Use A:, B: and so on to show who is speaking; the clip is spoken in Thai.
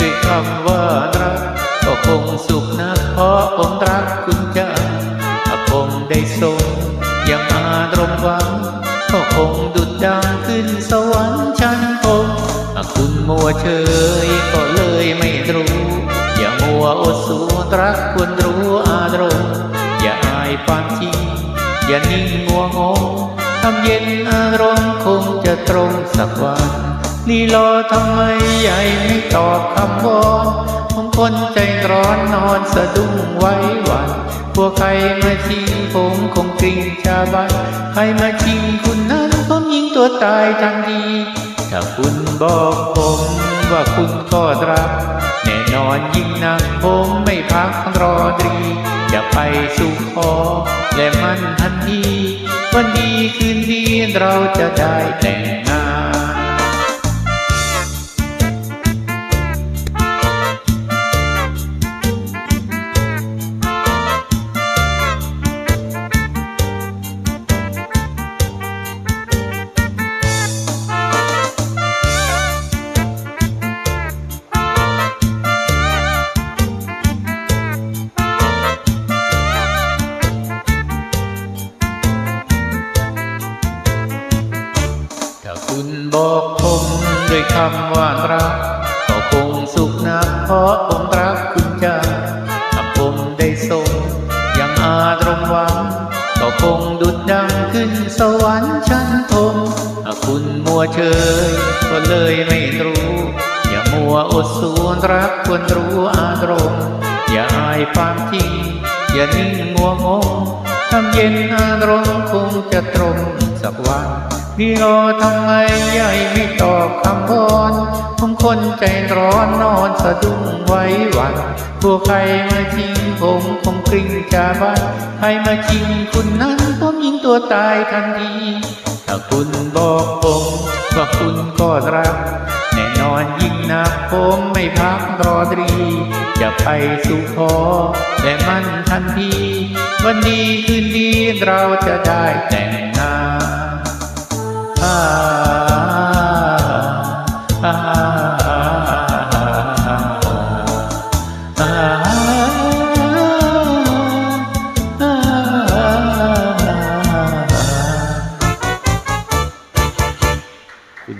A: ด้วยคำว่ารัก ก็คงสุขนะเพราะผมรักคุณจังถ้าคงได้สมอย่างอารมณ์หวัง ก็คงดุดดังขึ้นสวรรค์ชั้นคงคุณมัวเฉยก็เลยไม่รู้ อย่ามัวอดสูตรักควรรู้อารมณ์อย่าอายความจริงอย่านิ่งงัวงงทำเย็นอารมณ์คงจะตรงสักวัน นี่รอทำไมใหญ่ไม่ตอบคำวอนของคนใจร้อนนอนสะดุ้งไว้หวันพวกใครมาชิงผมคงกริ่งชาบันใครมาชิงคุณนั้นผมยิงตัวตายทันทีถ้าคุณบอกผมว่าคุณก็รับแน่นอนยิ่งนักผมไม่พักรอดรีจะไปสู่ขอและมันทันทีวันดีคืนดีเราจะได้แต่ บอกผมด้วยคำว่ารักก็คงสุขนักเพราะผมรักคุณจังถ้าผมได้สมยังอาตรงหวัง ก็คงดุดดังขึ้นสวรรค์ชั้นทมถ้าคุณมัวเฉยก็เลยไม่รู้ อย่ามัวอดสูนรักควรรู้อารมณ์อย่าอายความจริง อย่านิ่งงัวงงทำเย็นอารมณ์คงจะตรงสักวัน นี่รอทำไมใหญ่ไม่ตอบคำวอนผมคนใจร้อนนอนสะดุ้งไว้หวันพวใครมาชิงผมคงกริ่งจาบันใครมาชิงคุณนั้นผมยิงตัวตายทันทีถ้าคุณบอกผมว่าคุณก็รักแน่นอนยิ่งนักผมไม่พักรอตรีจะไปสู่ขอและมันทันที วันดีคืนดีเราจะได้แต่ง Ah